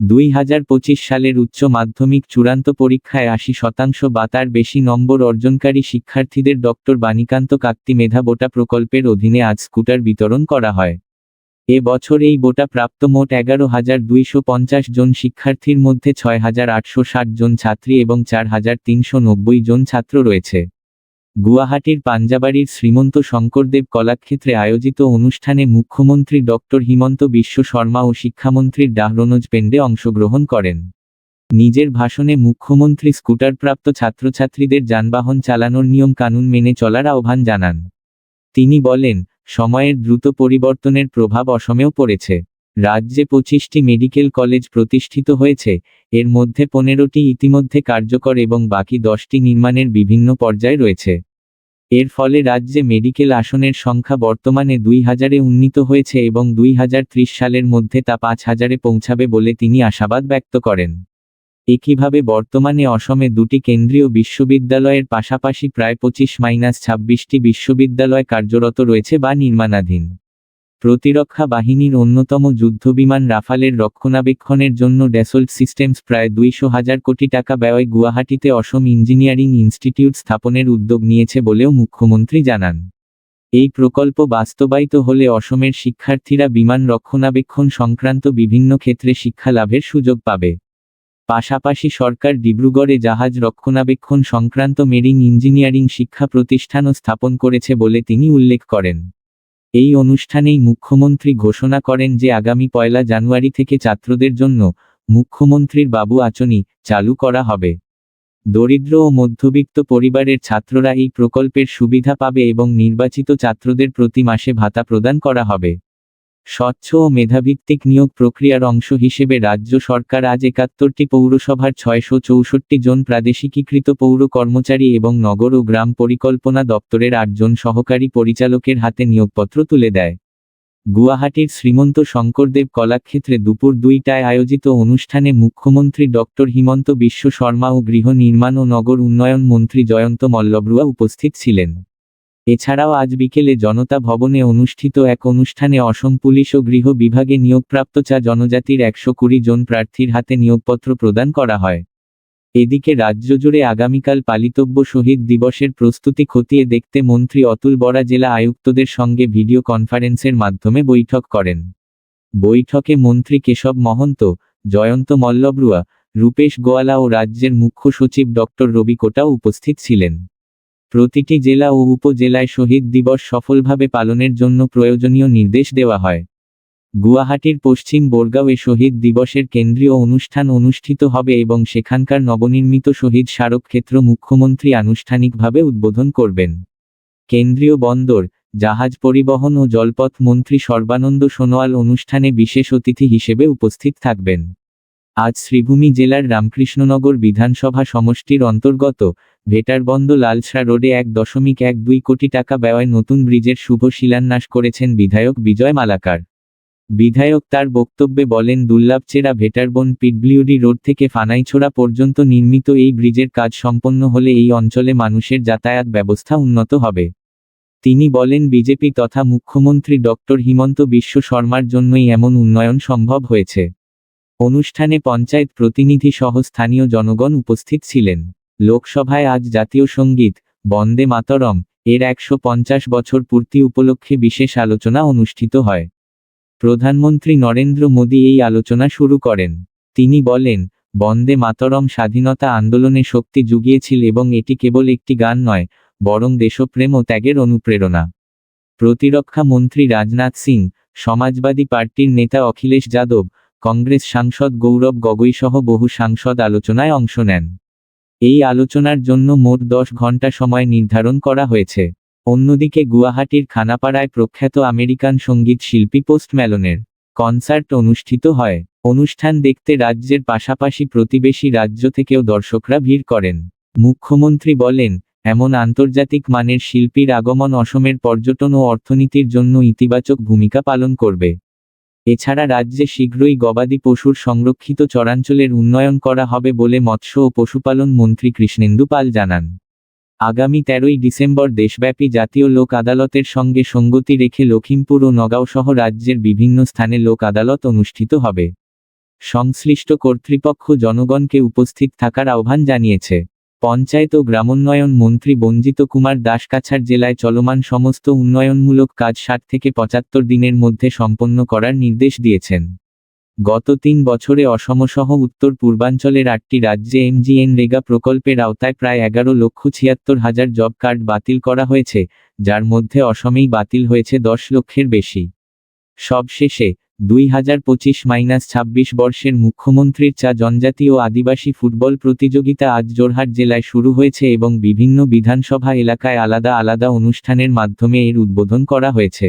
দুই হাজার পঁচিশ সালের উচ্চ মাধ্যমিক চূড়ান্ত পরীক্ষায় আশি শতাংশ বা তার বেশি নম্বর অর্জনকারী শিক্ষার্থীদের ডক্টর বাণীকান্ত কাত্তি মেধা বোটা প্রকল্পের অধীনে আজ স্কুটার বিতরণ করা হয়। এ বছর এই বোটা প্রাপ্ত মোট এগারো হাজার দুইশো পঞ্চাশ জন শিক্ষার্থীর মধ্যে ছয় হাজার আটশো ষাট জন ছাত্রী এবং চার হাজার তিনশো নব্বই জন ছাত্র রয়েছে। গুয়াহাটির পাঞ্জাবাড়ির শ্রীমন্ত শঙ্করদেব কলাক্ষেত্রে আয়োজিত অনুষ্ঠানে মুখ্যমন্ত্রী ডক্টর হিমন্ত বিশ্ব শর্মা ও শিক্ষামন্ত্রীর ডাহরনোজ পেন্ডে অংশগ্রহণ করেন। নিজের ভাষণে মুখ্যমন্ত্রী স্কুটারপ্রাপ্ত ছাত্রছাত্রীদের যানবাহন চালানোর নিয়ম কানুন মেনে চলার আহ্বান জানান। তিনি বলেন, সময়ের দ্রুত পরিবর্তনের প্রভাব অসমেও পড়েছে। রাজ্যে পঁচিশটি মেডিকেল কলেজ প্রতিষ্ঠিত হয়েছে, এর মধ্যে পনেরোটি ইতিমধ্যে কার্যকর এবং বাকি দশটি নির্মাণের বিভিন্ন পর্যায়ে রয়েছে। এর ফলে রাজ্যে মেডিকেল আসনের সংখ্যা বর্তমানে দুই হাজারে উন্নীত হয়েছে এবং দুই হাজার ত্রিশ সালের মধ্যে তা পাঁচ হাজারে পৌঁছাবে বলে তিনি আশাবাদ ব্যক্ত করেন। একইভাবে বর্তমানে অসমে দুটি কেন্দ্রীয় বিশ্ববিদ্যালয়ের পাশাপাশি প্রায় পঁচিশ মাইনাস ছাব্বিশটি বিশ্ববিদ্যালয় কার্যরত রয়েছে বা নির্মাণাধীন। প্রতিরক্ষা বাহিনীর অন্যতম যুদ্ধবিমান রাফালের রক্ষণাবেক্ষণের জন্য ড্যাসল্ট সিস্টেমস প্রায় দুইশো হাজার কোটি টাকা ব্যয় গুয়াহাটিতে অসম ইঞ্জিনিয়ারিং ইনস্টিটিউট স্থাপনের উদ্যোগ নিয়েছে বলেও মুখ্যমন্ত্রী জানান। এই প্রকল্প বাস্তবায়িত হলে অসমের শিক্ষার্থীরা বিমান রক্ষণাবেক্ষণ সংক্রান্ত বিভিন্ন ক্ষেত্রে শিক্ষা লাভের সুযোগ পাবে। পাশাপাশি সরকার ডিব্রুগড়ে জাহাজ রক্ষণাবেক্ষণ সংক্রান্ত মেরিন ইঞ্জিনিয়ারিং শিক্ষা প্রতিষ্ঠানও স্থাপন করেছে বলে তিনি উল্লেখ করেন। এই অনুষ্ঠানেই মুখ্যমন্ত্রী ঘোষণা করেন যে আগামী পয়লা জানুয়ারি থেকে ছাত্রদের জন্য মুখ্যমন্ত্রীর বাবু আচনি চালু করা হবে। দরিদ্র ও মধ্যবিত্ত পরিবারের ছাত্ররা এই প্রকল্পের সুবিধা পাবে এবং নির্বাচিত ছাত্রদের প্রতি মাসে ভাতা প্রদান করা হবে। স্বচ্ছ ও মেধাভিত্তিক নিয়োগ প্রক্রিয়ার অংশ হিসেবে রাজ্য সরকার আজ একাত্তরটি পৌরসভার ছয়শো চৌষট্টি জন প্রাদেশিকীকৃত পৌর কর্মচারী এবং নগর ও গ্রাম পরিকল্পনা দপ্তরের আটজন সহকারী পরিচালকের হাতে নিয়োগপত্র তুলে দেয়। গুয়াহাটির শ্রীমন্ত শঙ্করদেব কলাক্ষেত্রে দুপুর দুইটায় আয়োজিত অনুষ্ঠানে মুখ্যমন্ত্রী ডক্টর হিমন্ত বিশ্ব শর্মা ও গৃহ নির্মাণ ও নগর উন্নয়ন মন্ত্রী জয়ন্ত মল্লব্রুয়া উপস্থিত ছিলেন। এছাড়াও আজ বিকেলে জনতা ভবনে অনুষ্ঠিত এক অনুষ্ঠানে অসম পুলিশ ও গৃহ বিভাগে নিয়োগপ্রাপ্ত চা জনজাতির একশো কুড়ি জন প্রার্থীর হাতে নিয়োগপত্র প্রদান করা হয়। এদিকে রাজ্য জুড়ে আগামীকাল পালিতব্য শহীদ দিবসের প্রস্তুতি খতিয়ে দেখতে মন্ত্রী অতুল বরা জেলা আয়ুক্তদের সঙ্গে ভিডিও কনফারেন্সের মাধ্যমে বৈঠক করেন। বৈঠকে মন্ত্রী কেশব মহন্ত, জয়ন্ত মল্লব্রুয়া, রূপেশ গোয়ালা ও রাজ্যের মুখ্য সচিব ডক্টর রবি কোটাও উপস্থিত ছিলেন। প্রতিটি জেলা ও উপজেলায় শহীদ দিবস সফলভাবে পালনের জন্য প্রয়োজনীয় নির্দেশ দেওয়া হয়। গুয়াহাটির পশ্চিম বোরগাঁওয়ে শহীদ দিবসের কেন্দ্রীয় অনুষ্ঠান অনুষ্ঠিত হবে এবং সেখানকার নবনির্মিত শহীদ স্মারক ক্ষেত্র মুখ্যমন্ত্রী আনুষ্ঠানিকভাবে উদ্বোধন করবেন। কেন্দ্রীয় বন্দর, জাহাজ পরিবহন ও জলপথ মন্ত্রী সর্বানন্দ সোনোয়াল অনুষ্ঠানে বিশেষ অতিথি হিসেবে উপস্থিত থাকবেন। আজ শ্রীভূমি জেলার রামকৃষ্ণনগর বিধানসভা সমষ্টির অন্তর্গত ভেটারবন্দ লালসা রোডে এক দশমিক এক দুই কোটি টাকা ব্যয় নতুন ব্রিজের শুভ শিলান্যাস করেছেন বিধায়ক বিজয় মালাকার। বিধায়ক তার বক্তব্যে বলেন, দুর্লাভচেরা ভেটারবন পিডব্লিউডি রোড থেকে ফানাইছোড়া পর্যন্ত নির্মিত এই ব্রিজের কাজ সম্পন্ন হলে এই অঞ্চলে মানুষের যাতায়াত ব্যবস্থা উন্নত হবে। তিনি বলেন, বিজেপি তথা মুখ্যমন্ত্রী ডক্টর হিমন্ত বিশ্ব শর্মার জন্যই এমন উন্নয়ন সম্ভব হয়েছে। অনুষ্ঠানে পঞ্চায়েত প্রতিনিধি সহ স্থানীয় জনগণ উপস্থিত ছিলেন। লোকসভায় আজ জাতীয় সংগীত, বন্দে মাতরম, এর একশো পঞ্চাশ বছর পূর্তি উপলক্ষে বিশেষ আলোচনা অনুষ্ঠিত হয়। প্রধানমন্ত্রী নরেন্দ্র মোদী এই আলোচনা শুরু করেন। তিনি বলেন, বন্দে মাতরম স্বাধীনতা আন্দোলনে শক্তি জুগিয়েছিল এবং এটি কেবল একটি গান নয়, বরং দেশপ্রেম ও ত্যাগের অনুপ্রেরণা। প্রতিরক্ষা মন্ত্রী রাজনাথ সিং, সমাজবাদী পার্টির নেতা অখিলেশ যাদব, কংগ্রেস সাংসদ গৌরব গগৈ সহ বহু সাংসদ আলোচনায় অংশ নেন। এই আলোচনার জন্য মোট দশ ঘণ্টা সময় নির্ধারণ করা হয়েছে। অন্যদিকে গুয়াহাটির খানাপাড়ায় প্রখ্যাত আমেরিকান সংগীত শিল্পী পোস্ট ম্যালনের কনসার্ট অনুষ্ঠিত হয়। অনুষ্ঠান দেখতে রাজ্যের পাশাপাশি প্রতিবেশী রাজ্য থেকেও দর্শকরা ভিড় করেন। মুখ্যমন্ত্রী বলেন, এমন আন্তর্জাতিক মানের শিল্পীর আগমন অসমের পর্যটন ও অর্থনীতির জন্য ইতিবাচক ভূমিকা পালন করবে। এছাড়া রাজ্যে শীঘ্রই গবাদি পশুর সংরক্ষিত চরাঞ্চলের উন্নয়ন করা হবে বলে মৎস্য ও পশুপালন মন্ত্রী কৃষ্ণেন্দু পাল জানান। আগামী তেরোই ডিসেম্বর দেশব্যাপী জাতীয় লোক আদালতের সঙ্গে সঙ্গতি রেখে লখিমপুর ও নগাঁও সহ রাজ্যের বিভিন্ন স্থানে লোক আদালত অনুষ্ঠিত হবে। সংশ্লিষ্ট কর্তৃপক্ষ জনগণকে উপস্থিত থাকার আহ্বান জানিয়েছে। পঞ্চায়েত ও গ্রামোন্নয়ন মন্ত্রী বঞ্জিত কুমার দাস কাছাড় জেলায় চলমান সমস্ত উন্নয়নমূলক কাজ ষাট থেকে পঁচাত্তর দিনের মধ্যে সম্পন্ন করার নির্দেশ দিয়েছেন। গত তিন বছরে অসমসহ উত্তর পূর্বাঞ্চলের আটটি রাজ্যে এমজিএন রেগা প্রকল্পের আওতায় প্রায় এগারো লক্ষ ছিয়াত্তর হাজার জব কার্ড বাতিল করা হয়েছে, যার মধ্যে অসমেই বাতিল হয়েছে দশ লক্ষের বেশি। সবশেষে দুই হাজার পঁচিশ মাইনাস ছাব্বিশ বর্ষের মুখ্যমন্ত্রীর চা জনজাতি ও আদিবাসী ফুটবল প্রতিযোগিতা আজ জোরহাট জেলায় শুরু হয়েছে এবং বিভিন্ন বিধানসভা এলাকায় আলাদা আলাদা অনুষ্ঠানের মাধ্যমে এর উদ্বোধন করা হয়েছে।